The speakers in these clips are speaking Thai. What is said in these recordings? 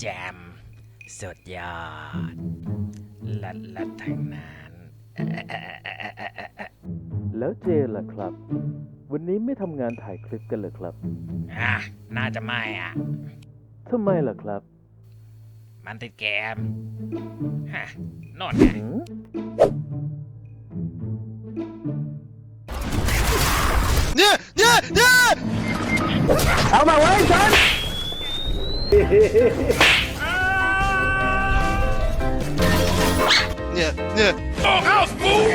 แจมสุดยอดลัดลัดทางนั้นแล้วเจนล่ะครับ วันนี้ไม่ทำงานถ่ายคลิปกันเลยครับ อะ น่าจะไม่อะทำไมล่ะครับ มันติดเกม ฮะโนอนไงหืมเนี่ยเนี่ยเนี่ยเอามาไว้ฉัน Yeah, yeah. O, house fool!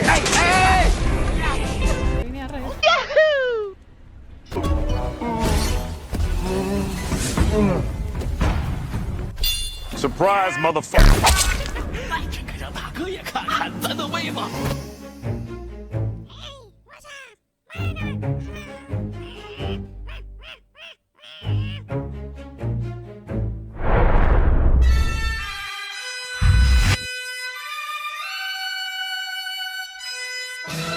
Surprise, motherfucker! Bye.